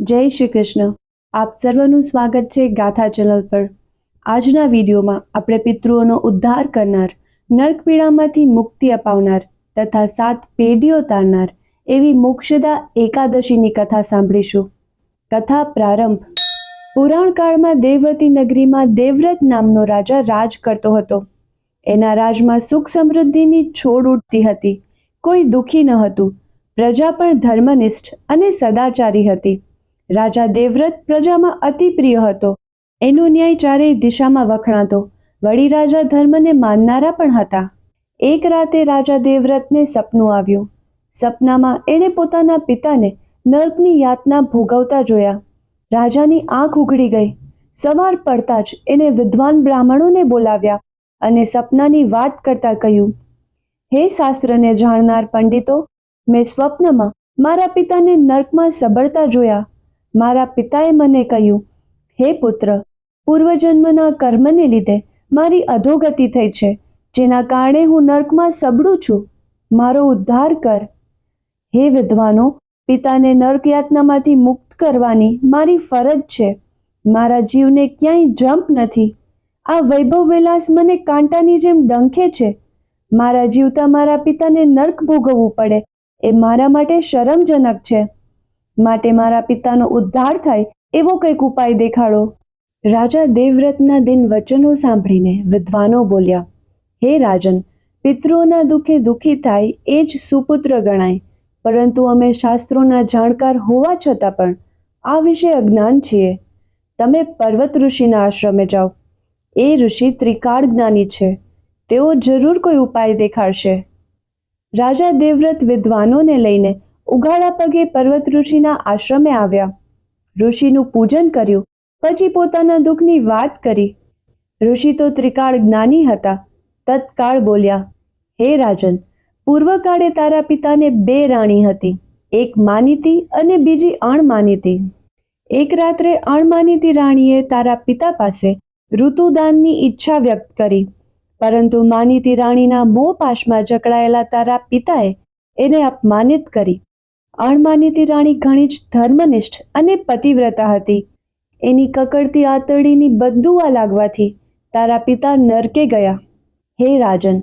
જય શ્રી કૃષ્ણ. આપ સર્વનું સ્વાગત છે ગાથા ચેનલ પર. આજના વિડીયોમાં આપણે પિતૃઓનો ઉદ્ધાર કરનાર, નર્કપીડામાંથી મુક્તિ અપાવનાર તથા સાત પેઢીઓ તારનાર એવી મોક્ષદા એકાદશીની કથા સાંભળીશું. કથા પ્રારંભ. પુરાણકાળમાં દેવવતી નગરીમાં દેવવ્રત નામનો રાજા રાજ કરતો હતો. એના રાજમાં સુખ સમૃદ્ધિની છોડ ઉઠતી હતી. કોઈ દુઃખી ન હતું. પ્રજા પણ ધર્મનિષ્ઠ અને સદાચારી હતી. રાજા દેવવ્રત પ્રજામાં અતિ પ્રિય હતો. એનો ન્યાય ચારેય દિશામાં વખણાતો. વળી રાજા ધર્મને માનનારા પણ હતા. એક રાતે રાજા દેવવ્રતને સપનું આવ્યું. સપનામાં એણે પોતાના પિતાને નર્કની યાતના ભોગવતા જોયા. રાજાની આંખ ઉઘડી ગઈ. સવાર પડતા જ એણે વિદ્વાન બ્રાહ્મણોને બોલાવ્યા અને સપનાની વાત કરતા કહ્યું, હે શાસ્ત્રને જાણનાર પંડિતો, મેં સ્વપ્નમાં મારા પિતાને નર્કમાં સબળતા જોયા. મારા પિતાએ મને કહ્યું, હે પુત્ર, પૂર્વજન્મના કર્મને લીધે મારી અધોગતિ થઈ છે, જેના કારણે હું નર્કમાં સબડું છું. મારો ઉદ્ધાર કર. હે વિદ્વાનો, પિતાને નર્ક યાતનામાંથી મુક્ત કરવાની મારી ફરજ છે. મારા જીવને ક્યાંય જંપ નથી. આ વૈભવ વિલાસ મને કાંટાની જેમ ડંખે છે. મારા જીવતા મારા પિતાને નર્ક ભોગવવું પડે. એ મારા માટે શરમજનક છે. માટે મારા પિતાનો ઉદ્ધાર થાય એવો કંઈક ઉપાય દેખાડો. રાજા દેવવ્રતના દિન વચનો સાંભળીને વિદ્વાનો બોલ્યા, હે રાજન, પિતૃઓના દુઃખે દુઃખી થાય એ જ સુપુત્ર ગણાય. પરંતુ અમે શાસ્ત્રોના જાણકાર હોવા છતાં પણ આ વિશે અજ્ઞાન છીએ. તમે પર્વત ઋષિના આશ્રમે જાઓ. એ ઋષિ ત્રિકાળ જ્ઞાની છે. તેઓ જરૂર કોઈ ઉપાય દેખાડશે. રાજા દેવવ્રત વિદ્વાનોને લઈને ઉઘાડા પગે પર્વત ઋષિના આશ્રમે આવ્યા. ઋષિનું પૂજન કર્યું, પછી પોતાના દુઃખની વાત કરી. ઋષિ તો ત્રિકાળ જ્ઞાની હતા, તત્કાળ બોલ્યા, હે રાજન, પૂર્વકાળે તારા પિતાને બે રાણી હતી, એક માનીતી અને બીજી અણમાનીતી. એક રાત્રે અણમાનીતી રાણીએ તારા પિતા પાસે ઋતુદાનની ઈચ્છા વ્યક્ત કરી, પરંતુ માનીતી રાણીના મોહ જકડાયેલા તારા પિતાએ એને અપમાનિત કરી. અણમાનીતી રાણી ઘણી જ ધર્મનિષ્ઠ અને પતિવ્રતા હતી. એની કકડતી આતરડીની બદુઆ લાગવાથી તારા પિતા નરકે ગયા. હે રાજન,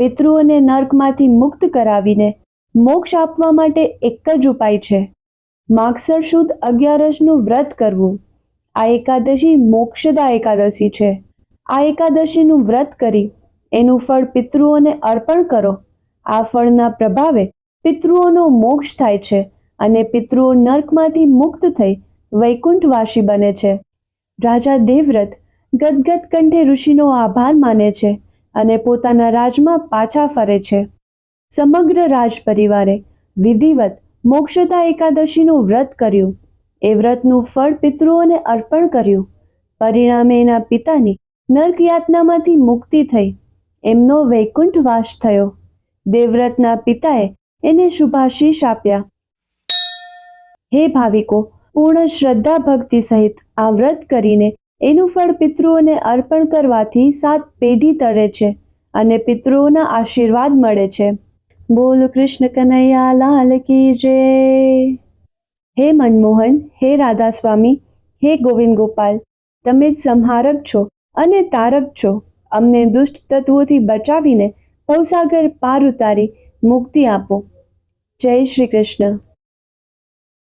પિતૃઓને નર્કમાંથી મુક્ત કરાવીને મોક્ષ આપવા માટે એક જ ઉપાય છે. માગસર શુદ્ધ અગિયારસનું વ્રત કરવું. આ એકાદશી મોક્ષદા એકાદશી છે. આ એકાદશીનું વ્રત કરી એનું ફળ પિતૃઓને અર્પણ કરો. આ ફળના પ્રભાવે પિતૃઓનો મોક્ષ થાય છે અને પિતૃઓ નર્કમાંથી મુક્ત થઈ વૈકુંઠવાસી બને છે. રાજા દેવવ્રત ગદગદ કંઠે ઋષિનો આભાર માને છે અને પોતાના રાજમાં પાછા ફરે છે. સમગ્ર રાજ પરિવારે વિધિવત મોક્ષતા એકાદશીનું વ્રત કર્યું. એ વ્રતનું ફળ પિતૃઓને અર્પણ કર્યું. પરિણામે એના પિતાની નર્ક યાતનામાંથી મુક્તિ થઈ. એમનો વૈકુંઠવાસ થયો. દેવવ્રતના પિતાએ એને શુભાશીષ આપ્યા. હે ભાવિકો, પૂર્ણ શ્રદ્ધા ભક્તિ સહિત આ વ્રત કરીને એનું ફળ પિતૃઓને અર્પણ કરવાથી સાત પેઢી તરે છે અને પિતૃઓના આશીર્વાદ મળે છે. બોલ કૃષ્ણ કનૈયા, લાલ કી જય. હે મનમોહન, હે રાધા સ્વામી હે ગોવિંદ ગોપાલ, તમે જ સંહારક છો અને તારક છો. અમને દુષ્ટ તત્વોથી બચાવીને ભવસાગર પાર ઉતારી મુક્તિ આપો. જય શ્રી કૃષ્ણ.